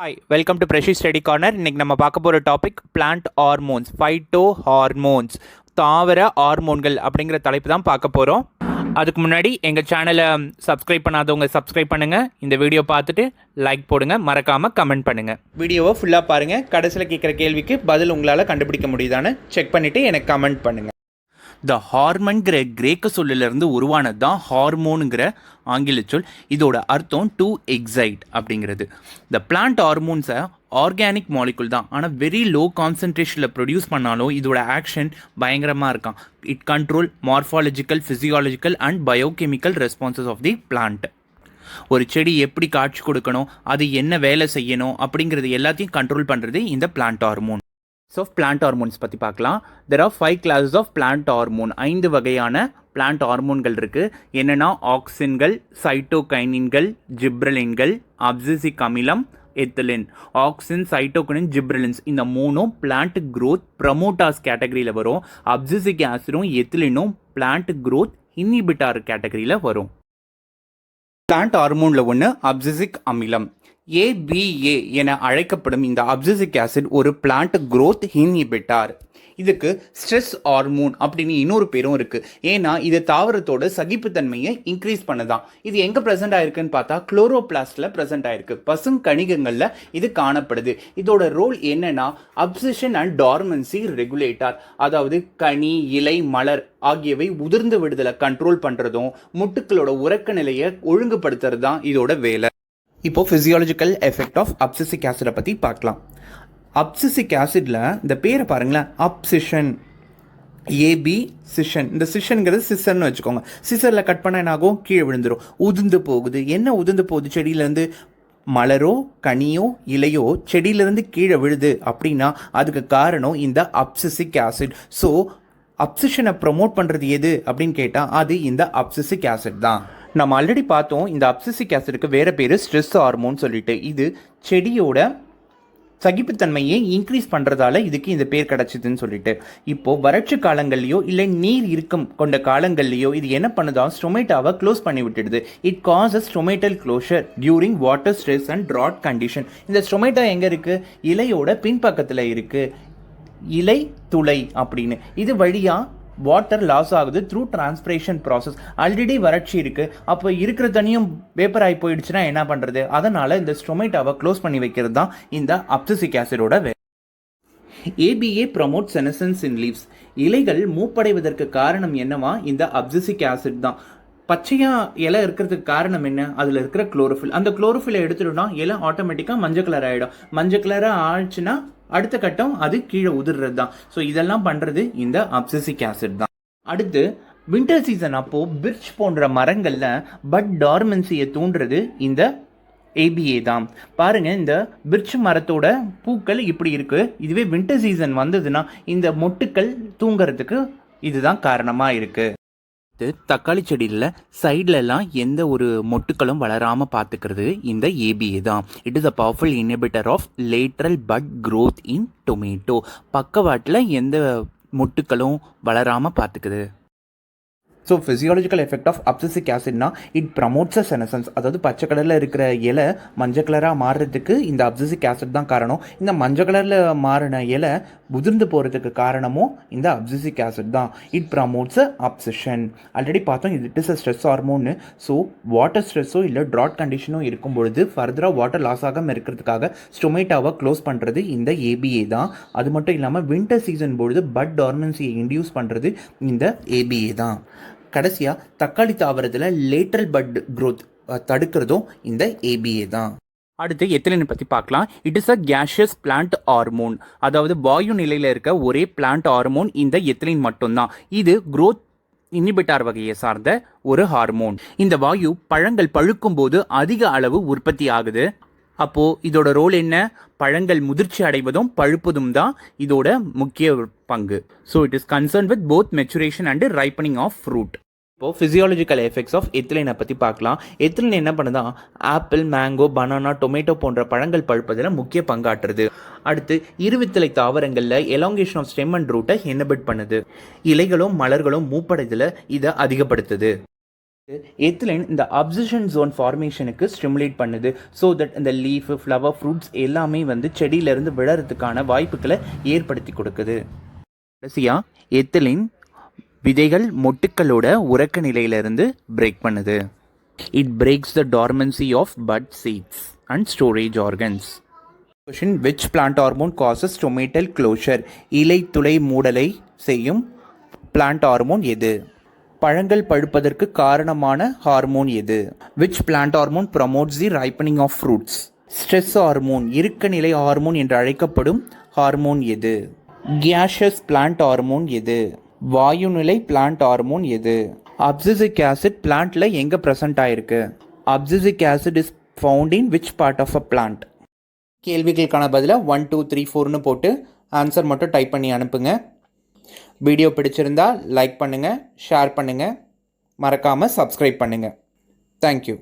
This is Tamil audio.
Hi welcome to Freshy study corner இன்னைக்கு நம்ம பார்க்க போகிற topic plant hormones phyto hormones தாவர ஹார்மோன்கள் அப்படிங்கிற தலைப்பு தான் பார்க்க போகிறோம் அதுக்கு முன்னாடி எங்கள் சேனலை சப்ஸ்கிரைப் பண்ணாதவங்க சப்ஸ்கிரைப் பண்ணுங்கள் இந்த வீடியோ பார்த்துட்டு லைக் போடுங்க. மறக்காமல் கமெண்ட் பண்ணுங்கள் வீடியோவை ஃபுல்லாக பாருங்கள் கடைசியில் கேட்குற கேள்விக்கு பதில் உங்களால் கண்டுபிடிக்க முடியுதான்னு செக் பண்ணிவிட்டு எனக்கு கமெண்ட் பண்ணுங்கள் த ஹார்மன்கிற கிரேக்க சொல்லிலிருந்து உருவானது தான் ஹார்மோனுங்கிற ஆங்கில சொல். இதோட அர்த்தம் டு எக்ஸைட் அப்படிங்கிறது. த பிளான்ட் ஹார்மோன்ஸை ஆர்கானிக் மாலிகுல் தான். ஆனால் வெரி லோ கான்சன்ட்ரேஷனில் ப்ரொடியூஸ் பண்ணாலும் இதோட ஆக்ஷன் பயங்கரமாக இருக்கான் it control morphological physiological and biochemical responses of the plant ஒரு செடி எப்படி காட்சி கொடுக்கணும் அது என்ன வேலை செய்யணும் அப்படிங்கிறது எல்லாத்தையும் கண்ட்ரோல் பண்ணுறது இந்த plant hormone so plant hormones பற்றி பார்க்கலாம். There are five classes of plant hormone ஐந்து வகையான பிளான்ட் ஹார்மோன்கள் இருக்குது என்னென்னா ஆக்சின்கள் சைட்டோகைனின்கள் ஜிப்ரலின்கள் அப்சிசிக் அமிலம் எத்திலின் ஆக்சின் சைட்டோகனின் ஜிப்ரலின்ஸ் இந்த மூணும் பிளான்ட் க்ரோத் ப்ரமோட்டாஸ் கேட்டகரியில் வரும். அப்சிசிக் ஆசிடும் எத்திலினும் பிளான்ட் க்ரோத் இன்ஹிபிட்டார் கேட்டகரியில் வரும். பிளான்ட் ஹார்மோனில் ஒன்று அப்சிசிக் அமிலம் ஏபிஏ என அழைக்கப்படும் இந்த அப்சிசிக் ஆசிட் ஒரு பிளான்ட் க்ரோத் இன்ஹிபிட்டார் இதுக்கு ஸ்ட்ரெஸ் ஹார்மோன் அப்படின்னு இன்னொரு பேரும் இருக்குது ஏன்னா இது தாவரத்தோட சகிப்புத்தன்மையை இன்க்ரீஸ் பண்ணுதான். இது எங்கே ப்ரெசென்ட் ஆயிருக்குன்னு பார்த்தா குளோரோபிளாஸ்டில் ப்ரெசென்ட் ஆயிருக்கு. பசுங்கணிகங்களில் இது காணப்படுது. இதோட ரோல் என்னன்னா அப்சிஷன் அண்ட் டார்மன்சி ரெகுலேட்டர் அதாவது கனி இலை மலர் ஆகியவை உதிர்ந்து விடுதலை கண்ட்ரோல் பண்ணுறதும் முட்டுக்களோட உறக்க நிலையை ஒழுங்குபடுத்துறது தான் இதோட வேலை. இப்போது ஃபிசியாலஜிக்கல் எஃபெக்ட் ஆஃப் அப்சிசிக் ஆசிடை பற்றி பார்க்கலாம். அப்சிசிக் ஆசிடில் இந்த பேரை பாருங்களேன். அப்சிஷன் ஏபி சிஷன் இந்த சிஷனுங்கிறது சிசர்னு வச்சுக்கோங்க. சிசரில் கட் பண்ண என்ன ஆகும் கீழே விழுந்துடும் உதிர்ந்து போகுது. என்ன உதிர்ந்து போகுது? செடியிலேருந்து மலரோ கனியோ இலையோ செடியிலேருந்து கீழே விழுது அப்படின்னா அதுக்கு காரணம் இந்த அப்சிசிக் ஆசிட் ஸோ அப்சிஷனை ப்ரொமோட் பண்ணுறது எது அப்படின்னு கேட்டால் அது இந்த அப்சிசிக் ஆசிட் தான். நம்ம ஆல்ரெடி பார்த்தோம் இந்த அப்சிசிக் ஆசிடுக்கு வேறு பேர் ஸ்ட்ரெஸ் ஹார்மோன் சொல்லிட்டு. இது செடியோட சகிப்புத்தன்மையை இன்க்ரீஸ் பண்ணுறதால இதுக்கு இந்த பேர் கிடச்சிதுன்னு சொல்லிட்டு. இப்போது வறட்சி காலங்கள்லையோ இல்லை நீர் இருக்கும் கொண்ட காலங்கள்லையோ இது என்ன பண்ணுதா? ஸ்டொமேட்டாவை க்ளோஸ் பண்ணி விட்டுடுது. It causes stomatal closure during water stress and drought condition இந்த ஸ்டொமேட்டா எங்கே இருக்குது இலையோட பின்பக்கத்தில் இருக்குது இலை துளை அப்படின்னு. இது வழியாக வாட்டர் லாஸ் ஆகுது த்ரூ டிரான்ஸ்பிரேஷன் ப்ராசஸ் ஆல்ரெடி வறட்சி இருக்குது அப்போ இருக்கிற தண்ணியும் வேப்பர் ஆகி போயிடுச்சுன்னா என்ன பண்ணுறது அதனால் இந்த ஸ்டொமேட்டாவை க்ளோஸ் பண்ணி வைக்கிறது தான் இந்த abscisic ஆசிடோட way ABA promote senescence in leaves இலைகள் மூப்படைவதற்கு காரணம் என்னவா? இந்த அப்சிசிக் ஆசிட் தான். பச்சையா இலை இருக்கிறதுக்கு காரணம் என்ன? அதில் இருக்கிற குளோரோஃபில் அந்த குளோரோஃபிலை எடுத்துட்டோம்னா இலை ஆட்டோமேட்டிக்காக மஞ்சள் கலர் ஆகிடும் மஞ்சள் கலராக ஆயிடுச்சுன்னா அடுத்த கட்டம் அது கீழே உதிர்றது தான் ஸோ இதெல்லாம் பண்ணுறது இந்த அப்சிசிக் ஆசிட் தான். அடுத்து வின்டர் சீசன் அப்போ பிர்ச் போன்ற மரங்களில் பட் டார்மன்சியை தூண்டுறது இந்த ஏபிஏ தான். பாருங்க இந்த பிர்ச் மரத்தோட பூக்கள் இப்படி இருக்கு. இதுவே வின்டர் சீசன் வந்ததுன்னா இந்த மொட்டுக்கள் தூங்கிறதுக்கு இதுதான் காரணமாக இருக்குது அடுத்து தக்காளி செடியில் சைட்லலாம் எந்த ஒரு மொட்டுக்களும் வளராமல் பார்த்துக்கிறது இந்த ஏபிஏ தான். It is a powerful inhibitor of lateral bud growth in tomato பக்கவாட்டில் எந்த மொட்டுக்களும் வளராமல் பார்த்துக்குது. So physiological effect of abscisic ஆசிட்னா it promotes a senescence அதாவது பச்சை கலரில் இருக்கிற இலை மஞ்சள் கலராக மாறுறதுக்கு இந்த அப்சசிக் ஆசிட் தான் காரணம். இந்த மஞ்சள் கலரில் மாறின இலை உதிர்ந்து போகிறதுக்கு காரணமும் இந்த அப்சிசிக் ஆசிட் தான். It promotes a abscission already பார்த்தோம் இது இட் இஸ் அ ஸ்ட்ரெஸ் ஹார்மோன்னு ஸோ வாட்டர் ஸ்ட்ரெஸ்ஸோ இல்லை ட்ராட் கண்டிஷனோ இருக்கும் பொழுது ஃபர்தராக வாட்டர் லாஸ் ஆகாமல் இருக்கிறதுக்காக ஸ்டொமேட்டாவை க்ளோஸ் பண்ணுறது இந்த ஏபிஏ தான். அது மட்டும் இல்லாமல் வின்டர் சீசன் பொழுது பட் டார்மன்சியை இன்டியூஸ் பண்ணுறது இந்த ஏபிஏ தான். கடைசியாக தக்காளி தாவரத்தில் லேட்டரல் பட் க்ரோத் தடுக்கிறதும் இந்த ஏபிஏ தான். அடுத்து எத்திலின் பற்றி பார்க்கலாம். It is a gaseous plant hormone அதாவது வாயு நிலையில் இருக்க ஒரே பிளான்ட் ஹார்மோன் இந்த எத்திலின் மட்டும்தான். இது குரோத் இன்ஹிபிட்டார் வகையை சார்ந்த ஒரு ஹார்மோன் இந்த வாயு பழங்கள் பழுக்கும் போது அதிக அளவு உற்பத்தி ஆகுது. அப்போ இதோட ரோல் என்ன? பழங்கள் முதிர்ச்சி அடைவதும் பழுப்பதும் தான் இதோட முக்கிய பங்கு. So it is concern with both maturation and ripening of fruit இப்போது ஃபிசியாலஜிக்கல் எஃபெக்ட்ஸ் ஆஃப் எத்திலினை பற்றி பார்க்கலாம். எத்திலின் என்ன பண்ணுதா ஆப்பிள் மேங்கோ பனானா டொமேட்டோ போன்ற பழங்கள் பழுப்பதில் முக்கிய பங்காற்றுது. அடுத்து இருவித்தலை தாவரங்களில் எலாங்கேஷன் ஆஃப் ஸ்டெம் அண்ட் ரூட்டை இனபிட் பண்ணுது. இலைகளும் மலர்களும் மூப்படைதில் இதை அதிகப்படுத்துது. எத்திலின் இந்த அப்சிஷன் ஜோன் ஃபார்மேஷனுக்கு ஸ்டிமுலேட் பண்ணுது. ஸோ தட் இந்த லீஃப் ஃப்ளவர் ஃப்ரூட்ஸ் எல்லாமே வந்து செடியிலேருந்து விழறதுக்கான வாய்ப்புகளை ஏற்படுத்தி கொடுக்குது. கடைசியாக எத்திலின் விதைகள் மொட்டுக்களோட உறக்க நிலையிலிருந்து பிரேக் பண்ணுது. It breaks the dormancy of bud seeds and storage organs question which plant hormone causes stomatal closure இலை துளை மூடலை செய்யும் பிளான்ட் ஹார்மோன் எது? பழங்கள் பழுப்பதற்கு காரணமான ஹார்மோன் எது? Which plant hormone promotes the ripening of fruits stress hormone இறுக்க நிலை ஹார்மோன் என்று அழைக்கப்படும் ஹார்மோன் எது? கேஷஸ் பிளான்ட் ஹார்மோன் எது? வாயுநிலை பிளான்ட் ஹார்மோன் எது? அப்சிசிக் ஆசிட் பிளான்ட்ல எங்க பிரசன்ட் ஆயிருக்கு? Abscisic acid is found in which part of a plant கேள்விகளுக்கான பதிலாக ஒன் டூ த்ரீ ஃபோர்னு போட்டு ஆன்சர் மட்டும் டைப் பண்ணி அனுப்புங்க. வீடியோ பிடிச்சிருந்தா லைக் பண்ணுங்கள் ஷேர் பண்ணுங்கள் மறக்காமல் சப்ஸ்கிரைப் பண்ணுங்கள் தேங்க்யூ